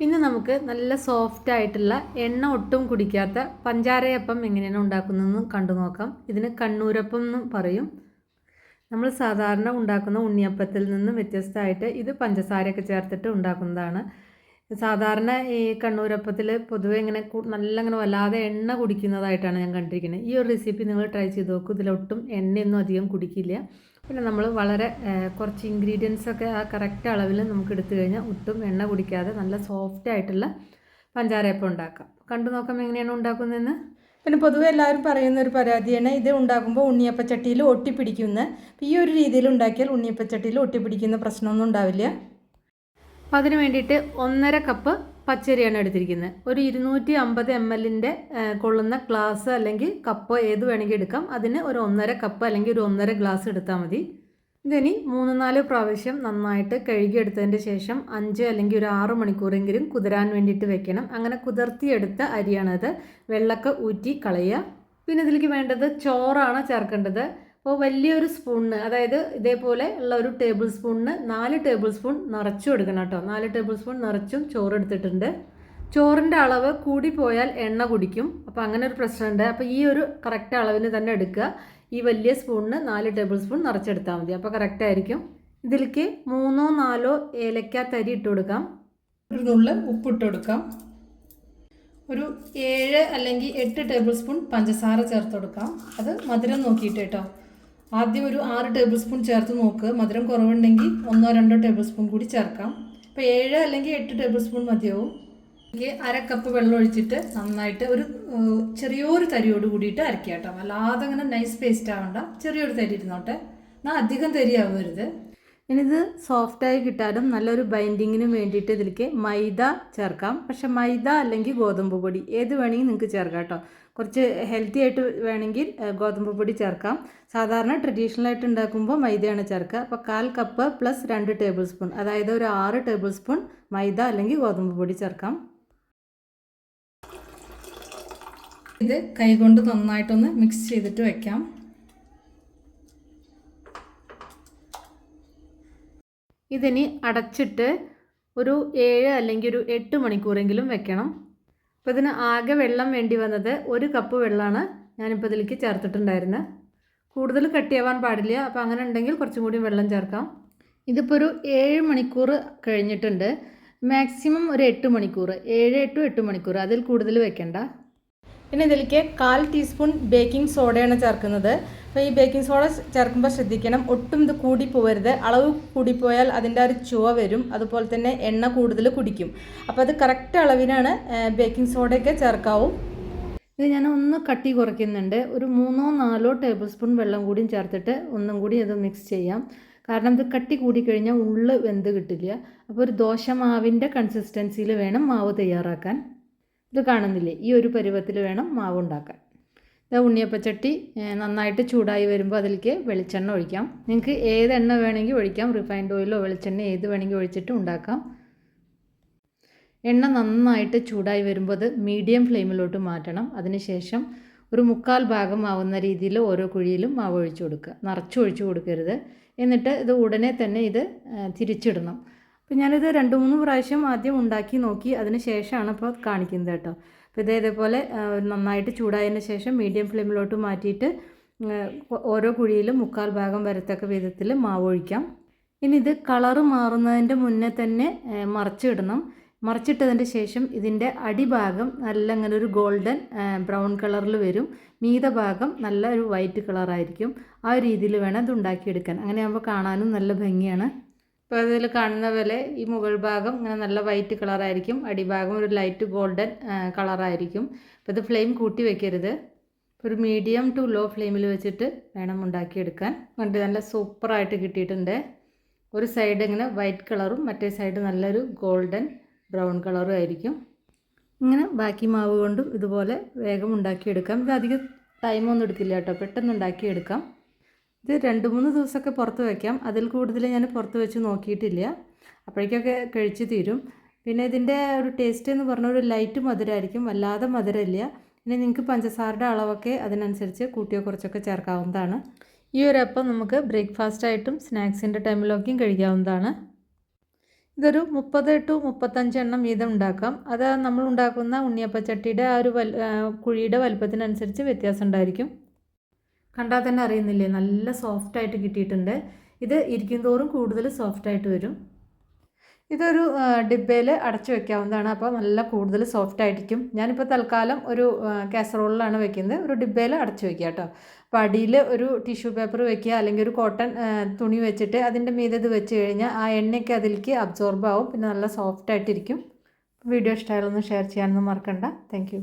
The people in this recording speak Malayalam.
ഇന്ന് നമുക്ക് നല്ല സോഫ്റ്റ് ആയിട്ടുള്ള എണ്ണ ഒട്ടും കുടിക്കാത്ത പഞ്ചാരയപ്പം എങ്ങനെയാണ് ഉണ്ടാക്കുന്നതെന്ന് കണ്ടു നോക്കാം. ഇതിന് കണ്ണൂരപ്പം എന്നും പറയും. നമ്മൾ സാധാരണ ഉണ്ടാക്കുന്ന ഉണ്ണിയപ്പത്തിൽ നിന്നും വ്യത്യസ്തമായിട്ട് ഇത് പഞ്ചസാരയൊക്കെ ചേർത്തിട്ട് ഉണ്ടാക്കുന്നതാണ്. സാധാരണ ഈ കണ്ണൂരപ്പത്തിൽ പൊതുവെ ഇങ്ങനെ നല്ല ഇങ്ങനെ വല്ലാതെ എണ്ണ കുടിക്കുന്നതായിട്ടാണ് ഞാൻ കണ്ടിരിക്കുന്നത്. ഈ ഒരു റെസിപ്പി നിങ്ങൾ ട്രൈ ചെയ്ത് നോക്കും. ഇതിലൊട്ടും എണ്ണയൊന്നും അധികം കുടിക്കില്ല. പിന്നെ നമ്മൾ വളരെ കുറച്ച് ഇൻഗ്രീഡിയൻസ് ഒക്കെ ആ കറക്റ്റ് അളവിൽ നമുക്ക് എടുത്തു കഴിഞ്ഞാൽ ഒട്ടും എണ്ണ കുടിക്കാതെ നല്ല സോഫ്റ്റ് ആയിട്ടുള്ള പഞ്ചാരയപ്പം ഉണ്ടാക്കാം. കണ്ടു നോക്കാം എങ്ങനെയാണ് ഉണ്ടാക്കുന്നതെന്ന്. പിന്നെ പൊതുവെ എല്ലാവരും പറയുന്ന ഒരു പരാതിയാണ്. ഇത് ഉണ്ടാക്കുമ്പോൾ ഉണ്ണിയപ്പച്ചട്ടിയിൽ ഒട്ടിപ്പിടിക്കുന്ന ഈ ഒരു രീതിയിൽ ഉണ്ടാക്കിയാൽ ഉണ്ണിയപ്പച്ചട്ടിയിൽ ഒട്ടിപ്പിടിക്കുന്ന പ്രശ്നമൊന്നും ഉണ്ടാവില്ല. അപ്പോൾ അതിന് വേണ്ടിയിട്ട് ഒന്നര കപ്പ് പച്ചരിയാണ് എടുത്തിരിക്കുന്നത്. ഒരു ഇരുന്നൂറ്റി അമ്പത് എം എല്ലിന്റെ കൊള്ളുന്ന ഗ്ലാസ് അല്ലെങ്കിൽ കപ്പ് ഏത് വേണമെങ്കിൽ എടുക്കാം. അതിന് ഒരു ഒന്നര കപ്പ് അല്ലെങ്കിൽ ഒരു ഒന്നര ഗ്ലാസ് എടുത്താൽ മതി. ഇതിനി മൂന്ന് നാല് പ്രാവശ്യം നന്നായിട്ട് കഴുകിയെടുത്തതിന്റെ ശേഷം അഞ്ച് അല്ലെങ്കിൽ ഒരു ആറ് മണിക്കൂറെങ്കിലും കുതിരാൻ വേണ്ടിയിട്ട് വെക്കണം. അങ്ങനെ കുതിർത്തിയെടുത്ത അരിയാണത്. വെള്ളമൊക്കെ ഊറ്റി കളയുക. പിന്നെ ഇതിലേക്ക് വേണ്ടത് ചോറാണ് ചേർക്കേണ്ടത്. അപ്പോൾ വലിയൊരു സ്പൂണിന് അതായത് ഇതേപോലെ ഉള്ള ഒരു ടേബിൾ സ്പൂണിന് നാല് ടേബിൾ സ്പൂൺ നിറച്ചും എടുക്കണം കേട്ടോ. നാല് ടേബിൾ സ്പൂൺ നിറച്ചും ചോറ് എടുത്തിട്ടുണ്ട്. ചോറിന്റെ അളവ് കൂടിപ്പോയാൽ എണ്ണ കുടിക്കും. അപ്പോൾ അങ്ങനെ ഒരു പ്രശ്നമുണ്ട്. അപ്പോൾ ഈ ഒരു കറക്റ്റ് അളവിന് തന്നെ എടുക്കുക. ഈ വലിയ സ്പൂണിന് നാല് ടേബിൾ സ്പൂൺ നിറച്ചെടുത്താൽ മതി. അപ്പോൾ കറക്റ്റ് ആയിരിക്കും. ഇതിലേക്ക് മൂന്നോ നാലോ ഏലക്ക തരി ഇട്ട് കൊടുക്കാം. ഒരു നുള്ള് ഉപ്പിട്ട് കൊടുക്കാം. ഒരു ഏഴ് അല്ലെങ്കിൽ എട്ട് ടേബിൾ സ്പൂൺ പഞ്ചസാര ചേർത്ത് കൊടുക്കാം. അത് മധുരം നോക്കിയിട്ട് കേട്ടോ. ആദ്യം ഒരു ആറ് ടേബിൾ സ്പൂൺ ചേർത്ത് നോക്ക്. മധുരം കുറവുണ്ടെങ്കിൽ ഒന്നോ രണ്ടോ ടേബിൾ സ്പൂൺ കൂടി ചേർക്കാം. ഇപ്പോൾ ഏഴ് അല്ലെങ്കിൽ എട്ട് ടേബിൾ സ്പൂൺ മതിയാവും. അര കപ്പ് വെള്ളം ഒഴിച്ചിട്ട് നന്നായിട്ട് ഒരു ചെറിയൊരു തരിയോട് കൂടിയിട്ട് അരക്കാം കേട്ടോ. അല്ലാതെ അങ്ങനെ നൈസ് പേസ്റ്റ് ആവണ്ട. ചെറിയൊരു തരി ഇരുന്നോട്ടെ. എന്നാൽ അധികം തരിയാവരുത് ഇനി ഇത് സോഫ്റ്റായി കിട്ടാനും നല്ലൊരു ബൈൻഡിങ്ങിനും വേണ്ടിയിട്ട് ഇതിലേക്ക് മൈദ ചേർക്കാം. പക്ഷെ മൈദ അല്ലെങ്കിൽ ഗോതമ്പ് പൊടി ഏത് വേണമെങ്കിൽ നിങ്ങൾക്ക് ചേർക്കാം കേട്ടോ. കുറച്ച് ഹെൽത്തി ആയിട്ട് വേണമെങ്കിൽ ഗോതമ്പ് പൊടി ചേർക്കാം. സാധാരണ ട്രഡീഷണൽ ആയിട്ട് ഉണ്ടാക്കുമ്പോൾ മൈദയാണ് ചേർക്കുക. അപ്പോൾ കാൽ കപ്പ് പ്ലസ് രണ്ട് ടേബിൾ സ്പൂൺ അതായത് ഒരു ആറ് ടേബിൾ സ്പൂൺ മൈദ അല്ലെങ്കിൽ ഗോതമ്പ് പൊടി ചേർക്കാം. ഇത് കൈകൊണ്ട് നന്നായിട്ടൊന്ന് മിക്സ് ചെയ്തിട്ട് വെക്കാം. ഇതിനി അടച്ചിട്ട് ഒരു ഏഴ് അല്ലെങ്കിൽ ഒരു എട്ട് മണിക്കൂറെങ്കിലും വെക്കണം. അപ്പോൾ ഇതിന് ആകെ വെള്ളം വേണ്ടി വന്നത് ഒരു കപ്പ് വെള്ളമാണ് ഞാനിപ്പോൾ ഇതിലേക്ക് ചേർത്തിട്ടുണ്ടായിരുന്നത് കൂടുതൽ കട്ടിയാവാൻ പാടില്ല. അപ്പോൾ അങ്ങനെ ഉണ്ടെങ്കിൽ കുറച്ചും കൂടി വെള്ളം ചേർക്കാം. ഇതിപ്പോൾ ഒരു ഏഴ് മണിക്കൂർ കഴിഞ്ഞിട്ടുണ്ട്. മാക്സിമം ഒരു എട്ട് മണിക്കൂർ. ഏഴ് ടു എട്ട് മണിക്കൂർ അതിൽ കൂടുതൽ വെക്കണ്ട. പിന്നെ ഇതിലേക്ക് കാൽ ടീസ്പൂൺ ബേക്കിംഗ് സോഡയാണ് ചേർക്കുന്നത്. അപ്പോൾ ഈ ബേക്കിംഗ് സോഡ ചേർക്കുമ്പോൾ ശ്രദ്ധിക്കണം. ഒട്ടും ഇത് കൂടിപ്പോവരുത് അളവ് കൂടിപ്പോയാൽ അതിന്റെ ഒരു ചുവ വരും. അതുപോലെ തന്നെ എണ്ണ കൂടുതൽ കുടിക്കും. അപ്പോൾ അത് കറക്റ്റ് അളവിനാണ് ബേക്കിംഗ് സോഡയൊക്കെ ചേർക്കാവും. ഇത് ഞാൻ ഒന്ന് കട്ടി കുറയ്ക്കുന്നുണ്ട്. ഒരു മൂന്നോ നാലോ ടേബിൾ സ്പൂൺ വെള്ളം കൂടിയും ചേർത്തിട്ട് ഒന്നും കൂടി അത് മിക്സ് ചെയ്യാം. കാരണം ഇത് കട്ടി കൂടിക്കഴിഞ്ഞാൽ ഉള്ള് വെന്ത് കിട്ടില്ല. അപ്പോൾ ഒരു ദോശമാവിന്റെ കൺസിസ്റ്റൻസിയിൽ വേണം മാവ് തയ്യാറാക്കാൻ. ഇത് കാണുന്നില്ലേ? ഈ ഒരു പരുവത്തിൽ വേണം മാവ് ഉണ്ടാക്കാൻ. ഉണ്ണിയപ്പച്ചട്ടി നന്നായിട്ട് ചൂടായി വരുമ്പോൾ അതിലേക്ക് വെളിച്ചെണ്ണ ഒഴിക്കാം. നിങ്ങൾക്ക് ഏത് എണ്ണ വേണമെങ്കിൽ ഒഴിക്കാം. റിഫൈൻഡ് ഓയിലോ വെളിച്ചെണ്ണ ഏത് വേണമെങ്കിൽ ഒഴിച്ചിട്ട് ഉണ്ടാക്കാം. എണ്ണ നന്നായിട്ട് ചൂടായി വരുമ്പോൾ അത് മീഡിയം ഫ്ലെയിമിലോട്ട് മാറ്റണം. അതിനുശേഷം ഒരു മുക്കാൽ ഭാഗം ആവുന്ന രീതിയിൽ ഓരോ കുഴിയിലും മാവ് ഒഴിച്ചു കൊടുക്കുക. നിറച്ച് ഒഴിച്ചു കൊടുക്കരുത്. എന്നിട്ട് ഇത് ഉടനെ തന്നെ ഇത് തിരിച്ചിടണം. അപ്പോൾ ഞാനിത് രണ്ട് മൂന്ന് പ്രാവശ്യം ആദ്യം ഉണ്ടാക്കി നോക്കി. അതിന് ശേഷമാണ് ഇപ്പോൾ കാണിക്കുന്നത് കേട്ടോ. അപ്പോൾ ഇത് ഇതേപോലെ നന്നായിട്ട് ചൂടായതിന് ശേഷം മീഡിയം ഫ്ലെയിമിലോട്ട് മാറ്റിയിട്ട് ഓരോ കുഴിയിലും മുക്കാൽ ഭാഗം വരത്തക്ക വിധത്തിൽ മാവ് ഒഴിക്കാം. ഇനി ഇത് കളറ് മാറുന്നതിന്റെ മുന്നേ തന്നെ മറിച്ചിടണം. മറിച്ചിട്ടതിന്റെ ശേഷം ഇതിന്റെ അടിഭാഗം നല്ല അങ്ങനെ ഒരു ഗോൾഡൻ ബ്രൗൺ കളറിൽ വരും. മീത ഭാഗം നല്ല ഒരു വൈറ്റ് കളറായിരിക്കും. ആ രീതിയിൽ വേണം ഇത് ഉണ്ടാക്കിയെടുക്കാൻ. അങ്ങനെ ആകുമ്പോൾ കാണാനും നല്ല ഭംഗിയാണ്. ഇപ്പോൾ അതിൽ കാണുന്ന പോലെ ഈ മുകൾ ഭാഗം ഇങ്ങനെ നല്ല വൈറ്റ് കളറായിരിക്കും അടിഭാഗം ഒരു ലൈറ്റ് ഗോൾഡൻ കളറായിരിക്കും അപ്പോൾ ഇത് ഫ്ലെയിം കൂട്ടി വെക്കരുത്. ഒരു മീഡിയം ടു ലോ ഫ്ലെയിമിൽ വെച്ചിട്ട് വേണം ഉണ്ടാക്കിയെടുക്കാൻ. കണ്ട് നല്ല സൂപ്പറായിട്ട് കിട്ടിയിട്ടുണ്ട്. ഒരു സൈഡ് ഇങ്ങനെ വൈറ്റ് കളറും മറ്റേ സൈഡ് നല്ലൊരു ഗോൾഡൻ ബ്രൗൺ കളറും ആയിരിക്കും. ഇങ്ങനെ ബാക്കി മാവ് കൊണ്ടും ഇതുപോലെ വേഗം ഉണ്ടാക്കിയെടുക്കാം. ഇത് അധികം ടൈമൊന്നും എടുക്കില്ല കേട്ടോ. പെട്ടെന്ന് ഉണ്ടാക്കിയെടുക്കാം. ഇത് രണ്ട് മൂന്ന് ദിവസമൊക്കെ പുറത്ത് വയ്ക്കാം അതിൽ കൂടുതൽ ഞാൻ പുറത്ത് വെച്ച് നോക്കിയിട്ടില്ല. അപ്പോഴേക്കൊക്കെ കഴിച്ച് തീരും. പിന്നെ ഇതിന്റെ ഒരു ടേസ്റ്റ് എന്ന് പറഞ്ഞാൽ ഒരു ലൈറ്റ് മധുരമായിരിക്കും വല്ലാതെ മധുരമില്ല. പിന്നെ നിങ്ങൾക്ക് പഞ്ചസാരയുടെ അളവൊക്കെ അതിനനുസരിച്ച് കൂട്ടിയോ കുറച്ചൊക്കെ ചേർക്കാവുന്നതാണ്. ഈ ഒരു അപ്പം നമുക്ക് ബ്രേക്ക്ഫാസ്റ്റ് ആയിട്ടും സ്നാക്സിന്റെ ടൈമിലൊക്കെയും കഴിക്കാവുന്നതാണ്. ഇതൊരു മുപ്പത് ടു മുപ്പത്തഞ്ച് എണ്ണം വീതം ഉണ്ടാക്കാം. അത് നമ്മൾ ഉണ്ടാക്കുന്ന ഉണ്ണിയപ്പച്ചട്ടിയുടെ ആ ഒരു വൽ കുഴിയുടെ വലുപ്പത്തിനനുസരിച്ച് വ്യത്യാസം ഉണ്ടായിരിക്കും. കണ്ടാൽ തന്നെ അറിയുന്നില്ലേ? നല്ല സോഫ്റ്റായിട്ട് കിട്ടിയിട്ടുണ്ട്. ഇത് ഇരിക്കും തോറും കൂടുതൽ സോഫ്റ്റായിട്ട് വരും. ഇതൊരു ഡിബ്ബയിൽ അടച്ചു വെക്കാവുന്നതാണ്. അപ്പോൾ നല്ല കൂടുതൽ സോഫ്റ്റ് ആയിരിക്കും ഞാനിപ്പോൾ തൽക്കാലം ഒരു കാസറോളിലാണ് വെക്കുന്നത്. ഒരു ഡിബ്ബയിൽ അടച്ചു വെക്കുക കേട്ടോ. അപ്പോൾ അടിയിൽ ഒരു ടിഷ്യൂ പേപ്പർ വെക്കുക അല്ലെങ്കിൽ ഒരു കോട്ടൺ തുണി വെച്ചിട്ട് അതിന്റെ മീതെ ഇത് വെച്ച് കഴിഞ്ഞാൽ ആ എണ്ണയൊക്കെ അതിലേക്ക് അബ്സോർബ് ആവും. പിന്നെ നല്ല സോഫ്റ്റ് ആയിട്ടിരിക്കും. വീഡിയോ ഇഷ്ടമായാലൊന്ന് ഷെയർ ചെയ്യാനൊന്നും മറക്കണ്ട. താങ്ക്